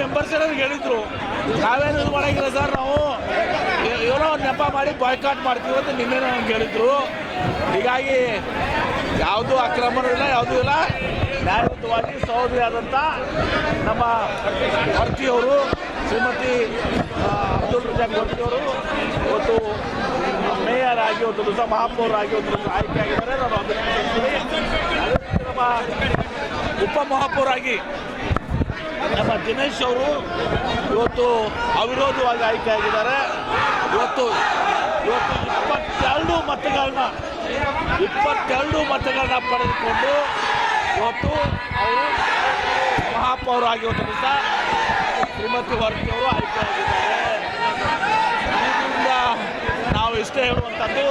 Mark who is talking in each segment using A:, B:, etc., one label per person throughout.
A: Members ಏನಾದ್ರು ಹೇಳಿದ್ರು? ನಾವೇನು ಇದು ಮಾಡೋಂಗಿಲ್ಲ ಸರ್ ನಾವು. ಏನೋ ನೆಪ ಮಾಡಿ ಬಾಯ್ಕಾಟ್ ಮಾಡ್ತೀವಿ ಅಂತ ನಿನ್ನೆ ನಮ್ಗೆ ಹೇಳಿದ್ರು. ಹೀಗಾಗಿ ಯಾವುದೂ ಅಕ್ರಮನೂ ಇಲ್ಲ ಯಾವುದೂ ಇಲ್ಲ. ನ್ಯಾಯಯುತವಾಗಿ ಸಹೋದರಿಯಾದಂಥ ನಮ್ಮ ಭರ್ತಿಯವರು ಶ್ರೀಮತಿ ಅಬ್ದುಲ್ ರಜಾಕ್ ಭರ್ತಿಯವರು ಇವತ್ತು ಮೇಯರ್ ಆಗಿ, ಒಂದು ದಿವಸ ಮಹಾಪೌರಾಗಿ ಒಂದು ದಿವಸ ಆಯ್ಕೆ ಆಗಿದ್ದಾರೆ. ನಾನು ನಮ್ಮ ಉಪ ಮಹಾಪೌರಾಗಿ ನಮ್ಮ ದಿನೇಶ್ ಅವರು ಇವತ್ತು ಅವಿರೋಧವಾಗಿ ಆಯ್ಕೆ ಆಗಿದ್ದಾರೆ. ಇವತ್ತು ಇವತ್ತು ಇಪ್ಪತ್ತೆರಡು ಮತಗಳನ್ನ ಇಪ್ಪತ್ತೆರಡು ಮತಗಳನ್ನ ಪಡೆದುಕೊಂಡು ಇವತ್ತು ಅವರು ಮಹಾಪೌರ ಆಗಿರೋದ್ರಿಂದ ದಿವಸ ಶ್ರೀಮತಿ ವರ್ತಿ ಅವರು ಆಯ್ಕೆ ಆಗಿದ್ದಾರೆ. ಇದರಿಂದ ನಾವು ಇಷ್ಟೇ ಹೇಳುವಂಥದ್ದು,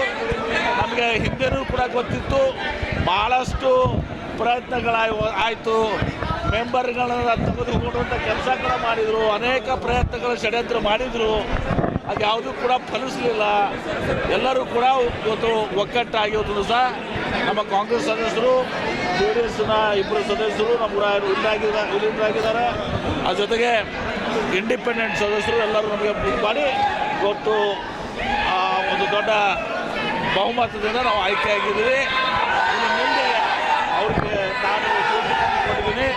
A: ನಮಗೆ ಹಿಂದೆನೂ ಕೂಡ ಗೊತ್ತಿತ್ತು ಭಾಳಷ್ಟು ಪ್ರಯತ್ನಗಳಾಯ್, ಆಯಿತು. ಮೆಂಬರ್ಗಳನ್ನ ತೆಗೆದುಕೊಳ್ಳುವಂಥ ಕೆಲಸ ಕೂಡ ಮಾಡಿದರು. ಅನೇಕ ಪ್ರಯತ್ನಗಳ ಷಡ್ಯಂತ್ರ ಮಾಡಿದರು. ಅದು ಯಾವುದೂ ಕೂಡ ಫಲಿಸಲಿಲ್ಲ. ಎಲ್ಲರೂ ಕೂಡ ಇವತ್ತು ಇವತ್ತು ಸಹ ನಮ್ಮ ಕಾಂಗ್ರೆಸ್ ಸದಸ್ಯರು, ಜೆ ಡಿ ಎಸ್ನ ಇಬ್ಬರು ಸದಸ್ಯರು ನಮ್ಮ ಇಲ್ಲಾಗಿದ್ದಾರೆ ಇಲ್ಲಿಂದಾಗಿದ್ದಾರೆ ಅದ್ರ ಜೊತೆಗೆ ಇಂಡಿಪೆಂಡೆಂಟ್ ಸದಸ್ಯರು ಎಲ್ಲರೂ ನಮಗೆ ಬುಕ್ ಮಾಡಿ ಇವತ್ತು ಒಂದು ದೊಡ್ಡ ಬಹುಮತದಿಂದ ನಾವು ಆಯ್ಕೆ ಆಗಿದ್ದೀವಿ. ಮುಂದೆ ಸೂಚಿಸಿಕೊಂಡಿದ್ದೀನಿ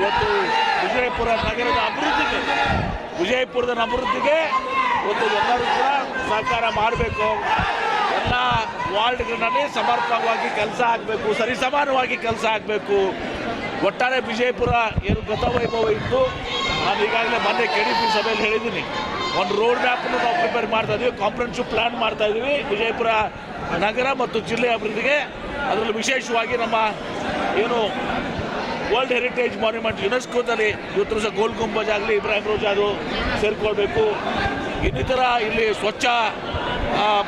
A: ಇವತ್ತು ವಿಜಯಪುರ ನಗರದ ಅಭಿವೃದ್ಧಿಗೆ, ವಿಜಯಪುರದ ಅಭಿವೃದ್ಧಿಗೆ ಒಂದು ಎಲ್ಲರೂ ಕೂಡ ಸಹಕಾರ ಮಾಡಬೇಕು. ಎಲ್ಲ ವಾರ್ಡ್ಗಳಲ್ಲಿ ಸಮರ್ಪಕವಾಗಿ ಕೆಲಸ ಆಗಬೇಕು, ಸರಿಸಮಾನವಾಗಿ ಕೆಲಸ ಆಗಬೇಕು. ಒಟ್ಟಾರೆ ವಿಜಯಪುರ ಏನು ಗತವೈಭವ ಇತ್ತು, ನಾನು ಈಗಾಗಲೇ ಮೊನ್ನೆ ಕೆ ಡಿ ಪಿ ಸಭೆಯಲ್ಲಿ ಹೇಳಿದ್ದೀನಿ. ಒಂದು ರೋಡ್ ಮ್ಯಾಪನ್ನು ನಾವು ಪ್ರಿಪೇರ್ ಮಾಡ್ತಾ ಇದ್ದೀವಿ ಕಾಂಪ್ರೆನ್ಸಿವ್ ಪ್ಲಾನ್ ಮಾಡ್ತಾ ಇದ್ದೀವಿ ವಿಜಯಪುರ ನಗರ ಮತ್ತು ಜಿಲ್ಲೆ ಅಭಿವೃದ್ಧಿಗೆ ಅದರಲ್ಲಿ ವಿಶೇಷವಾಗಿ ನಮ್ಮ ಏನು ವರ್ಲ್ಡ್ ಹೆರಿಟೇಜ್ ಮಾನ್ಯುಮೆಂಟ್ ಯುನೆಸ್ಕೋದಲ್ಲಿ ಇವತ್ತು ಸಹ ಗೋಲ್ ಗುಂಬಜ್ ಆಗಲಿ ಇಬ್ರಾಹಿಂ ರೋಜ್ ಅದು ಸೇರಿಕೊಳ್ಬೇಕು. ಇನ್ನಿತರ ಇಲ್ಲಿ ಸ್ವಚ್ಛ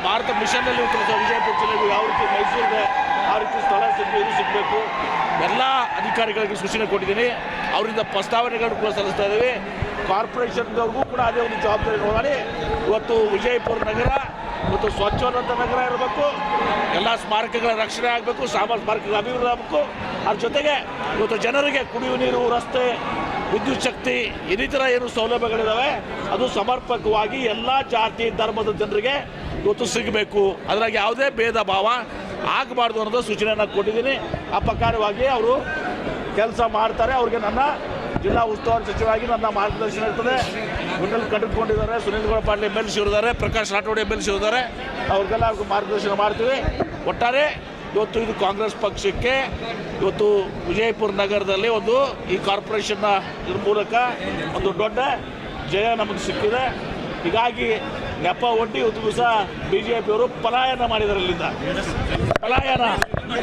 A: ಭಾರತ ಮಿಷನ್ನಲ್ಲಿ ಸಹ ವಿಜಯಪುರ ಜಿಲ್ಲೆಗೂ ಯಾವ ರೀತಿ ಮೈಸೂರಿಗೆ ಆ ರೀತಿ ಸ್ಥಳ ಸಿಗಬೇಕು ಸಿಗಬೇಕು. ಎಲ್ಲ ಅಧಿಕಾರಿಗಳಿಗೆ ಸೂಚನೆ ಕೊಟ್ಟಿದ್ದೀನಿ. ಅವರಿಂದ ಪ್ರಸ್ತಾವನೆಗಳನ್ನು ಕೂಡ ಸಲ್ಲಿಸ್ತಾ ಇದ್ದೀವಿ. ಕಾರ್ಪೊರೇಷನ್ದವ್ರಿಗೂ ಕೂಡ ಅದೇ ಒಂದು ಜವಾಬ್ದಾರಿ ನೋಡಿ ಇವತ್ತು ವಿಜಯಪುರ ನಗರ, ಇವತ್ತು ಸ್ವಚ್ಛವಾದಂಥ ನಗರ ಇರಬೇಕು. ಎಲ್ಲ ಸ್ಮಾರಕಗಳ ರಕ್ಷಣೆ ಆಗಬೇಕು, ಸಾಮಾನ್ಯ ಸ್ಮಾರಕಗಳ ಅಭಿವೃದ್ಧಿ ಆಗಬೇಕು. ಅದ್ರ ಜೊತೆಗೆ ಇವತ್ತು ಜನರಿಗೆ ಕುಡಿಯುವ ನೀರು, ರಸ್ತೆ, ವಿದ್ಯುತ್ ಶಕ್ತಿ, ಇನ್ನಿತರ ಏನು ಸೌಲಭ್ಯಗಳಿದ್ದಾವೆ ಅದು ಸಮರ್ಪಕವಾಗಿ ಎಲ್ಲ ಜಾತಿ, ಧರ್ಮದ ಜನರಿಗೆ ಇವತ್ತು ಸಿಗಬೇಕು. ಅದ್ರಾಗ ಯಾವುದೇ ಭೇದ ಭಾವ ಆಗಬಾರ್ದು ಅನ್ನೋದು ಸೂಚನೆಯನ್ನು ಕೊಟ್ಟಿದ್ದೀನಿ. ಆ ಪ್ರಕಾರವಾಗಿ ಅವರು ಕೆಲಸ ಮಾಡ್ತಾರೆ. ಅವ್ರಿಗೆ ನನ್ನ ಜಿಲ್ಲಾ ಉಸ್ತುವಾರಿ ಸಚಿವರಾಗಿ ನನ್ನ ಮಾರ್ಗದರ್ಶನ ಇರ್ತದೆ. ಗುಂಡಲ್ಲಿ ಕಟ್ಟಿಕೊಂಡಿದ್ದಾರೆ Sunil Gowda Patil M L C ಇದ್ದಾರೆ. Prakash Rathod M L C ಇದ್ದಾರೆ. ಅವ್ರಿಗೆಲ್ಲ ಅವ್ರಿಗೆ ಮಾರ್ಗದರ್ಶನ ಮಾಡ್ತೀವಿ. ಒಟ್ಟಾರೆ ಇವತ್ತು ಇದು ಕಾಂಗ್ರೆಸ್ ಪಕ್ಷಕ್ಕೆ ಇವತ್ತು ವಿಜಯಪುರ ನಗರದಲ್ಲಿ ಒಂದು ಈ ಕಾರ್ಪೊರೇಷನ್ನ ಇದ್ರ ಮೂಲಕ ಒಂದು ದೊಡ್ಡ ಜಯ ನಮಗೆ ಸಿಕ್ಕಿದೆ. ಹೀಗಾಗಿ ನೆಪ ಒಡ್ಡಿ ಇವತ್ತು ದಿವಸ ಬಿ ಜೆ ಪಿಯವರು ಪಲಾಯನ ಮಾಡಿದ್ದಾರೆ ಪಲಾಯನ.